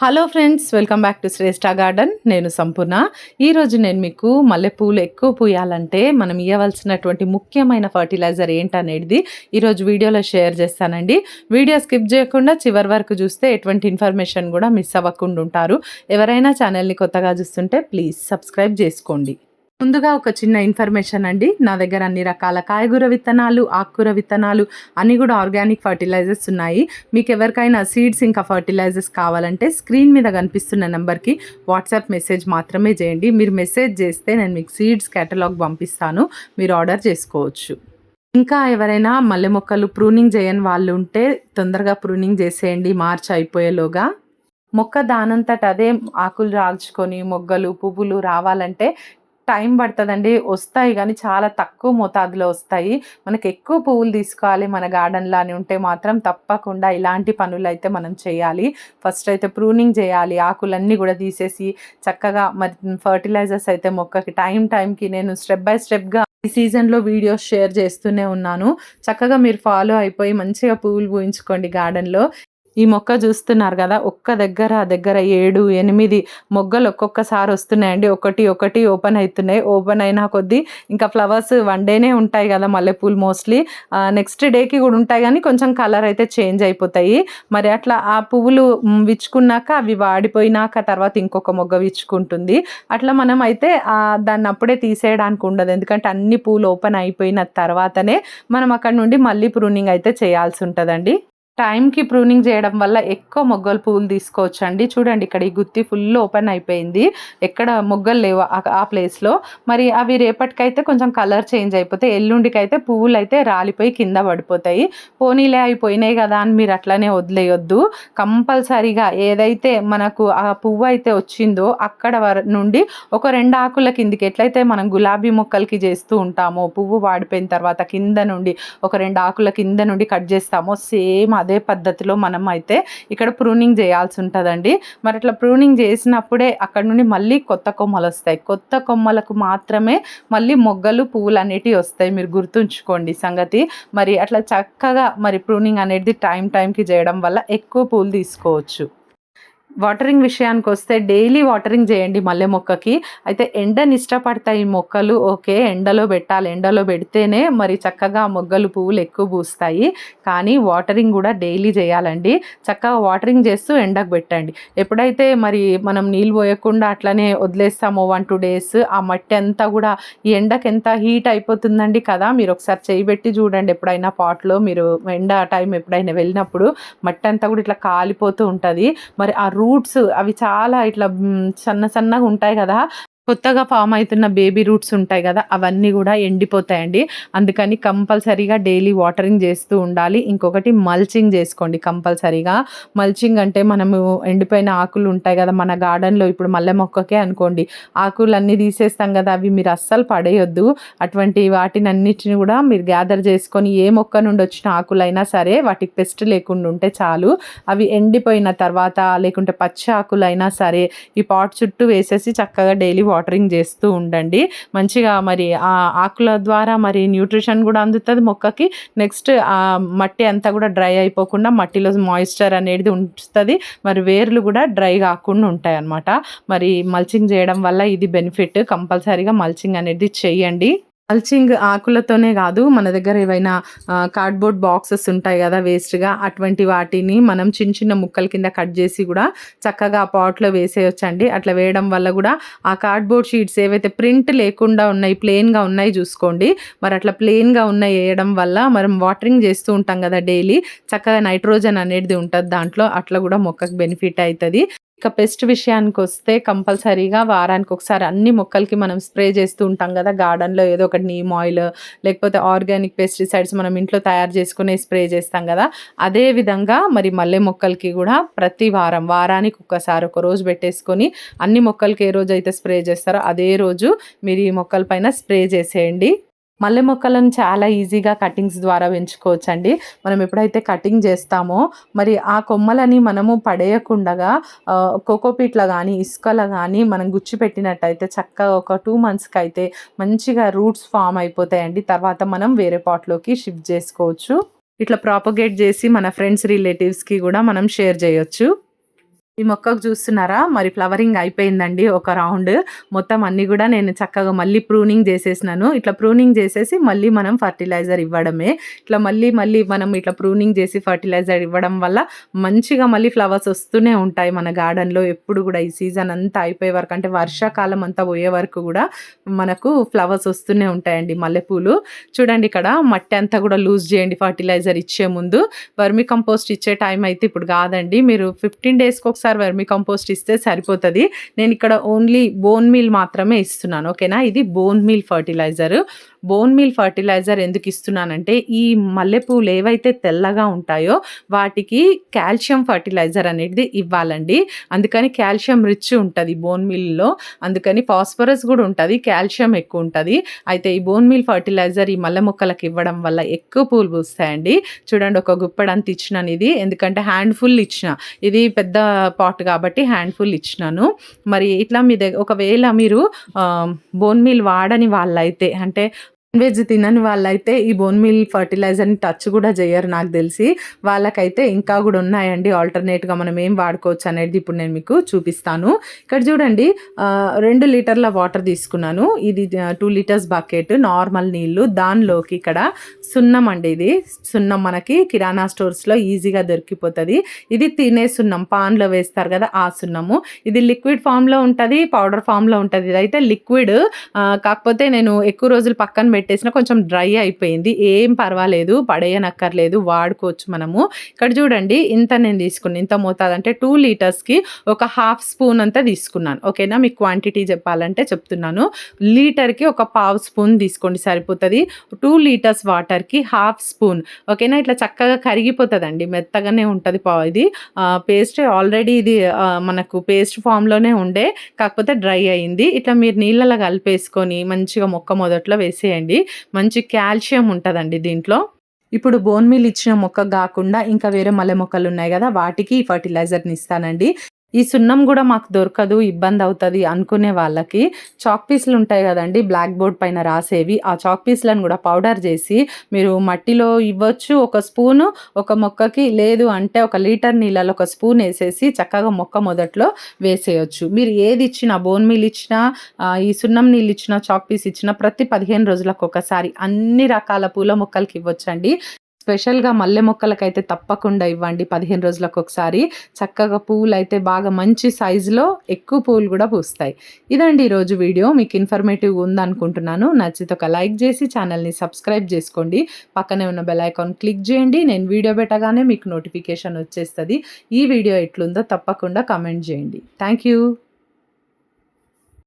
Hello friends welcome back to Shreshta garden నేను సంపూర్ణ. ఈరోజు నేను మీకు మల్లెపూలు ఎక్కువ పూయాలంటే మనం ఇవ్వవలసినటువంటి ముఖ్యమైన ఫర్టిలైజర్ ఏంటనేది ఈరోజు వీడియోలో షేర్ చేస్తానండి. వీడియో స్కిప్ చేయకుండా చివరి వరకు చూస్తే ఎటువంటి ఇన్ఫర్మేషన్ కూడా మిస్ అవ్వకుండా ఉంటారు. ఎవరైనా ఛానల్ని కొత్తగా చూస్తుంటే ప్లీజ్ సబ్స్క్రైబ్ చేసుకోండి. ముందుగా ఒక చిన్న ఇన్ఫర్మేషన్ అండి. నా దగ్గర అన్ని రకాల కాయగూర విత్తనాలు ఆకుకూర విత్తనాలు అన్నీ కూడా ఆర్గానిక్ ఫర్టిలైజర్స్ ఉన్నాయి. మీకు ఎవరికైనా సీడ్స్ ఇంకా ఫర్టిలైజర్స్ కావాలంటే స్క్రీన్ మీద కనిపిస్తున్న నెంబర్కి వాట్సాప్ మెసేజ్ మాత్రమే చేయండి. మీరు మెసేజ్ చేస్తే నేను మీకు సీడ్స్ కేటలాగ్ పంపిస్తాను. మీరు ఆర్డర్ చేసుకోవచ్చు. ఇంకా ఎవరైనా మల్లె మొక్కలు ప్రూనింగ్ చేయని వాళ్ళు ఉంటే తొందరగా ప్రూనింగ్ చేసేయండి. మార్చ్ అయిపోయేలోగా. మొక్క దానంతట అదే ఆకులు రాల్చుకొని మొగ్గలు పువ్వులు రావాలంటే టైం పడుతుందండి. వస్తాయి కానీ చాలా తక్కువ మోతాదులో వస్తాయి. మనకి ఎక్కువ పువ్వులు తీసుకోవాలి మన గార్డెన్లో అని ఉంటే మాత్రం తప్పకుండా ఇలాంటి పనులు అయితే మనం చేయాలి. ఫస్ట్ అయితే ప్రూనింగ్ చేయాలి. ఆకులన్నీ కూడా తీసేసి చక్కగా మరి ఫర్టిలైజర్స్ అయితే మొక్కకి టైం టైంకి నేను స్టెప్ బై స్టెప్గా ఈ సీజన్లో వీడియోస్ షేర్ చేస్తూనే ఉన్నాను. చక్కగా మీరు ఫాలో అయిపోయి మంచిగా పువ్వులు పూయించుకోండి గార్డెన్లో. ఈ మొక్క చూస్తున్నారు కదా ఒక్క దగ్గర దగ్గర ఏడు ఎనిమిది మొగ్గలు ఒక్కొక్కసారి వస్తున్నాయండి. ఒకటి ఒకటి ఓపెన్ అవుతున్నాయి. ఓపెన్ అయినా కొద్దీ ఇంకా ఫ్లవర్స్ వన్ డేనే ఉంటాయి కదా మల్లెపూలు మోస్ట్లీ. నెక్స్ట్ డేకి కూడా ఉంటాయి కానీ కొంచెం కలర్ అయితే చేంజ్ అయిపోతాయి. మరి అట్లా ఆ పువ్వులు విచ్చుకున్నాక అవి వాడిపోయినాక తర్వాత ఇంకొక మొగ్గ విచ్చుకుంటుంది. అట్లా మనం అయితే దాన్ని అప్పుడే తీసేయడానికి ఉండదు. ఎందుకంటే అన్ని పూలు ఓపెన్ అయిపోయిన తర్వాతనే మనం అక్కడ నుండి మళ్ళీ ప్రూనింగ్ అయితే చేయాల్సి ఉంటుందండి. టైంకి ప్రూనింగ్ చేయడం వల్ల ఎక్కువ మొగ్గలు పువ్వులు తీసుకోవచ్చు అండి చూడండి ఇక్కడ ఈ గుత్తి ఫుల్ ఓపెన్ అయిపోయింది. ఎక్కడ మొగ్గలు లేవు ఆ ప్లేస్లో. మరి అవి రేపటికైతే కొంచెం కలర్ చేంజ్ అయిపోతాయి ఎల్లుండికైతే పువ్వులు అయితే రాలిపోయి కింద పడిపోతాయి. పోనీలే అయిపోయినాయి కదా అని మీరు అట్లనే వదిలేయొద్దు. కంపల్సరీగా ఏదైతే మనకు ఆ పువ్వు అయితే వచ్చిందో అక్కడ నుండి ఒక రెండు ఆకుల కిందికి ఎట్లయితే మనం గులాబీ మొక్కలకి చేస్తూ ఉంటామో పువ్వు వాడిపోయిన తర్వాత కింద నుండి ఒక రెండు ఆకుల కింద నుండి కట్ చేస్తామో సేమ్ అదే అదే పద్ధతిలో మనం అయితే ఇక్కడ ప్రూనింగ్ చేయాల్సి ఉంటుందండి మరి అట్లా ప్రూనింగ్ చేసినప్పుడే అక్కడ నుండి మళ్ళీ కొత్త కొమ్మలు వస్తాయి. కొత్త కొమ్మలకు మాత్రమే మళ్ళీ మొగ్గలు పువ్వులు అనేటివి వస్తాయి. మీరు గుర్తుంచుకోండి సంగతి. మరి అట్లా చక్కగా మరి ప్రూనింగ్ అనేది టైం టైంకి చేయడం వల్ల ఎక్కువ పూలు తీసుకోవచ్చు. వాటరింగ్ విషయానికి వస్తే డైలీ వాటరింగ్ చేయండి మల్లె మొక్కకి. అయితే ఎండని ఇష్టపడతాయి మొక్కలు ఓకే ఎండలో పెట్టాలి. ఎండలో పెడితేనే మరి చక్కగా మొగ్గలు పువ్వులు ఎక్కువ పూస్తాయి. కానీ వాటరింగ్ కూడా డైలీ చేయాలండి. చక్కగా వాటరింగ్ చేస్తూ ఎండకు పెట్టండి. ఎప్పుడైతే మరి మనం నీళ్ళు పోయకుండా అట్లనే వదిలేస్తామో వన్ టూ డేస్ ఆ మట్టి అంతా కూడా ఈ ఎండకి ఎంత హీట్ అయిపోతుందండి కదా? మీరు ఒకసారి చేయి పెట్టి చూడండి ఎప్పుడైనా పాట్లో మీరు ఎండ టైం ఎప్పుడైనా వెళ్ళినప్పుడు మట్టి అంతా కూడా ఇట్లా కాలిపోతూ ఉంటుంది. మరి ఆ రూట్స్ అవి చాలా ఇట్లా సన్న సన్నగా ఉంటాయి కదా. కొత్తగా ఫామ్ అవుతున్న బేబీ రూట్స్ ఉంటాయి కదా అవన్నీ కూడా ఎండిపోతాయండి. అందుకని కంపల్సరీగా డైలీ వాటరింగ్ చేస్తూ ఉండాలి. ఇంకొకటి మల్చింగ్ చేసుకోండి కంపల్సరీగా. మల్చింగ్ అంటే మనము ఎండిపోయిన ఆకులు ఉంటాయి కదా మన గార్డెన్లో ఇప్పుడు మల్లె మొక్కకే అనుకోండి ఆకులు అన్నీ తీసేస్తాం కదా అవి మీరు అస్సలు పడేయొద్దు. అటువంటి వాటిని అన్నిటిని కూడా మీరు గ్యాదర్ చేసుకొని ఏ మొక్క నుండి వచ్చిన ఆకులైనా సరే వాటికి పెస్ట్ లేకుండా ఉంటే చాలు. అవి ఎండిపోయిన తర్వాత లేకుంటే పచ్చి ఆకులైనా సరే ఈ పాట్ చుట్టూ వేసేసి చక్కగా డైలీ వాటర్ వాటరింగ్ చేస్తూ ఉండండి. మంచిగా మరి ఆ ఆకుల ద్వారా మరి న్యూట్రిషన్ కూడా అందుతుంది మొక్కకి. నెక్స్ట్ ఆ మట్టి అంతా కూడా డ్రై అయిపోకుండా మట్టిలో మాయిశ్చర్ అనేది ఉంటుంది మరి వేర్లు కూడా డ్రై కాకుండా ఉంటాయి అన్నమాట మరి మల్చింగ్ చేయడం వల్ల ఇది బెనిఫిట్. కంపల్సరీగా మల్చింగ్ అనేది చేయండి. మల్చింగ్ ఆకులతోనే కాదు మన దగ్గర ఏవైనా కార్డ్బోర్డ్ బాక్సెస్ ఉంటాయి కదా వేస్ట్గా అటువంటి వాటిని మనం చిన్న చిన్న ముక్కల కింద కట్ చేసి కూడా చక్కగా ఆ పాట్లో వేసేయొచ్చండి. అట్లా వేయడం వల్ల కూడా ఆ కార్డ్బోర్డ్ షీట్స్ ఏవైతే ప్రింట్ లేకుండా ఉన్నాయి ప్లెయిన్గా ఉన్నాయి చూసుకోండి. మరి అట్లా ప్లెయిన్గా ఉన్నాయి వేయడం వల్ల మనం వాటరింగ్ చేస్తూ ఉంటాం కదా డైలీ చక్కగా నైట్రోజన్ అనేది ఉంటుంది దాంట్లో అట్లా కూడా మొక్కకు బెనిఫిట్ అవుతుంది ఇక పెస్ట్ విషయానికి వస్తే కంపల్సరీగా వారానికి ఒకసారి అన్ని మొక్కలకి మనం స్ప్రే చేస్తూ ఉంటాం కదా. గార్డెన్లో ఏదో ఒకటి నీమ్ ఆయిల్ లేకపోతే ఆర్గానిక్ పెస్టిసైడ్స్ మనం ఇంట్లో తయారు చేసుకునే స్ప్రే చేస్తాం కదా. అదే విధంగా మరి మల్లె మొక్కలకి కూడా ప్రతి వారం వారానికి ఒక్కసారి ఒక రోజు పెట్టేసుకొని అన్ని మొక్కలకి ఏ రోజు అయితే స్ప్రే చేస్తారో అదే రోజు మీరు ఈ మొక్కల పైన స్ప్రే చేసేయండి. మల్లె మొక్కలను చాలా ఈజీగా కటింగ్స్ ద్వారా పెంచుకోవచ్చండి. మనం ఎప్పుడైతే కటింగ్ చేస్తామో మరి ఆ కొమ్మలని మనము పడేయకుండా కోకోపీట్లో కానీ ఇసుకలో కానీ మనం గుచ్చిపెట్టినట్టయితే చక్కగా ఒక టూ మంత్స్కి అయితే మంచిగా రూట్స్ ఫామ్ అయిపోతాయండి. తర్వాత మనం వేరే పాట్లోకి షిఫ్ట్ చేసుకోవచ్చు. ఇట్లా ప్రాపగేట్ చేసి మన ఫ్రెండ్స్ రిలేటివ్స్కి కూడా మనం షేర్ చేయొచ్చు. ఈ మొక్కకు చూస్తున్నారా? మరి ఫ్లవరింగ్ అయిపోయిందండి ఒక రౌండ్. మొత్తం అన్నీ కూడా నేను చక్కగా మళ్ళీ ప్రూనింగ్ చేసేసినాను. ఇట్లా ప్రూనింగ్ చేసేసి మళ్ళీ మనం ఫర్టిలైజర్ ఇవ్వడమే. ఇట్లా మళ్ళీ మళ్ళీ మనం ఇట్లా ప్రూనింగ్ చేసి ఫర్టిలైజర్ ఇవ్వడం వల్ల మంచిగా మళ్ళీ ఫ్లవర్స్ వస్తూనే ఉంటాయి మన గార్డెన్లో. ఎప్పుడు కూడా ఈ సీజన్ అంతా అయిపోయే వరకు అంటే వర్షాకాలం అంతా పోయే వరకు కూడా మనకు ఫ్లవర్స్ వస్తూనే ఉంటాయండి మల్లెపూలు. చూడండి ఇక్కడ మట్టి అంతా కూడా లూజ్ చేయండి ఫర్టిలైజర్ ఇచ్చే ముందు. వర్మి కంపోస్ట్ ఇచ్చే టైం అయితే ఇప్పుడు కాదండి. మీరు ఫిఫ్టీన్ డేస్కి ఒకసారి వర్మి కంపోస్ట్ ఇస్తే సరిపోతుంది. నేను ఇక్కడ ఓన్లీ బోన్ మీల్ మాత్రమే ఇస్తున్నాను ఓకేనా? ఇది bone meal fertiliser. Bone meal fertiliser ఎందుకు ఇస్తున్నానంటే ఈ మల్లెపూలు ఏవైతే తెల్లగా ఉంటాయో వాటికి కాల్షియం ఫర్టిలైజర్ అనేది ఇవ్వాలండి. అందుకని కాల్షియం రిచ్ ఉంటుంది బోన్ మిల్లో అందుకని ఫాస్ఫరస్ కూడా ఉంటుంది కాల్షియం ఎక్కువ ఉంటుంది. అయితే ఈ బోన్ మిల్ ఫర్టిలైజర్ ఈ మల్లె మొక్కలకు ఇవ్వడం వల్ల ఎక్కువ పూలు పూస్తాయండి. చూడండి ఒక గుప్పడంత ఇచ్చినాను ఇది. ఎందుకంటే హ్యాండ్ ఫుల్ ఇచ్చిన. ఇది పెద్ద పాట్ కాబట్టి హ్యాండ్ ఫుల్ ఇచ్చినాను. మరి ఇట్లా మీ దగ్గర ఒకవేళ మీరు బోన్ మిల్ వాడని వాళ్ళైతే అంటే వెజ్ తినని వాళ్ళైతే ఈ బోన్ మిల్ ఫర్టిలైజర్ని టచ్ కూడా చేయరు నాకు తెలిసి. వాళ్ళకైతే ఇంకా కూడా ఉన్నాయండి. ఆల్టర్నేట్గా మనం ఏం వాడుకోవచ్చు అనేది ఇప్పుడు నేను మీకు చూపిస్తాను. ఇక్కడ చూడండి రెండు లీటర్ల వాటర్ తీసుకున్నాను. ఇది టూ లీటర్స్ బకెట్ నార్మల్ నీళ్ళు. దానిలోకి ఇక్కడ సున్నం అండి ఇది. సున్నం మనకి కిరాణా స్టోర్స్లో ఈజీగా దొరికిపోతుంది. ఇది తినే సున్నం. పాన్లో వేస్తారు కదా ఆ సున్నము. ఇది లిక్విడ్ ఫామ్లో ఉంటుంది పౌడర్ ఫామ్లో ఉంటుంది. ఇదైతే లిక్విడ్ కాకపోతే నేను ఎక్కువ రోజులు పక్కన పెట్టేసిన కొంచెం డ్రై అయిపోయింది. ఏం పర్వాలేదు పడేయనక్కర్లేదు వాడుకోవచ్చు మనము. ఇక్కడ చూడండి ఇంత నేను తీసుకున్నాను ఇంత మోతాదు అంటే టూ లీటర్స్కి ఒక హాఫ్ స్పూన్ అంతా తీసుకున్నాను. ఓకేనా మీకు క్వాంటిటీ చెప్పాలంటే చెప్తున్నాను. లీటర్కి ఒక పావు స్పూన్ తీసుకోండి సరిపోతుంది. టూ లీటర్స్ వాటర్కి హాఫ్ స్పూన్ ఓకేనా ఇట్లా చక్కగా కరిగిపోతుందండి. మెత్తగానే ఉంటుంది ఇది పేస్ట్ ఆల్రెడీ ఇది మనకు పేస్ట్ ఫామ్లోనే ఉండే కాకపోతే డ్రై అయింది. ఇట్లా మీరు నీళ్ళలో కలిపేసుకొని మంచిగా మొక్క మొదట్లో వేసేయండి. తీసుకోండి మంచి కాల్షియం ఉంటుందండి దీంట్లో. ఇప్పుడు బోన్ మీల్ ఇచ్చిన మొక్క కాకుండా ఇంకా వేరే మల్లె మొక్కలు ఉన్నాయి కదా వాటికి ఫర్టిలైజర్ని ఇస్తానండి. ఈ సున్నం కూడా మాకు దొరకదు ఇబ్బంది అవుతుంది అనుకునే వాళ్ళకి చాక్ పీస్లు ఉంటాయి కదండి బ్లాక్ బోర్డ్ పైన రాసేవి. ఆ చాక్ పీస్లను కూడా పౌడర్ చేసి మీరు మట్టిలో ఇవ్వచ్చు ఒక స్పూను ఒక మొక్కకి లేదు అంటే ఒక లీటర్ నీళ్ళలో ఒక స్పూన్ వేసేసి చక్కగా మొక్క మొదట్లో వేసేయచ్చు. మీరు ఏది ఇచ్చినా బోన్ మీల్ ఇచ్చినా ఈ సున్నం నీళ్ళు ఇచ్చినా చాక్ పీస్ ఇచ్చినా ప్రతి పదిహేను రోజులకు ఒకసారి అన్ని రకాల పూల మొక్కలకి ఇవ్వచ్చండి. స్పెషల్గా మల్లె మొక్కలకైతే తప్పకుండా ఇవ్వండి పదిహేను రోజులకు ఒకసారి. చక్కగా పువ్వులు అయితే బాగా మంచి సైజులో ఎక్కువ పువ్వులు కూడా పూస్తాయి. ఇదండి ఈరోజు వీడియో. మీకు ఇన్ఫర్మేటివ్ ఉందనుకుంటున్నాను. నచ్చితే ఒక లైక్ చేసి ఛానల్ని సబ్స్క్రైబ్ చేసుకోండి. పక్కనే ఉన్న బెల్ ఐకాన్ క్లిక్ చేయండి. నేను వీడియో పెట్టగానే మీకు నోటిఫికేషన్ వచ్చేస్తుంది. ఈ వీడియో ఎట్లుందో తప్పకుండా కమెంట్ చేయండి. Thank you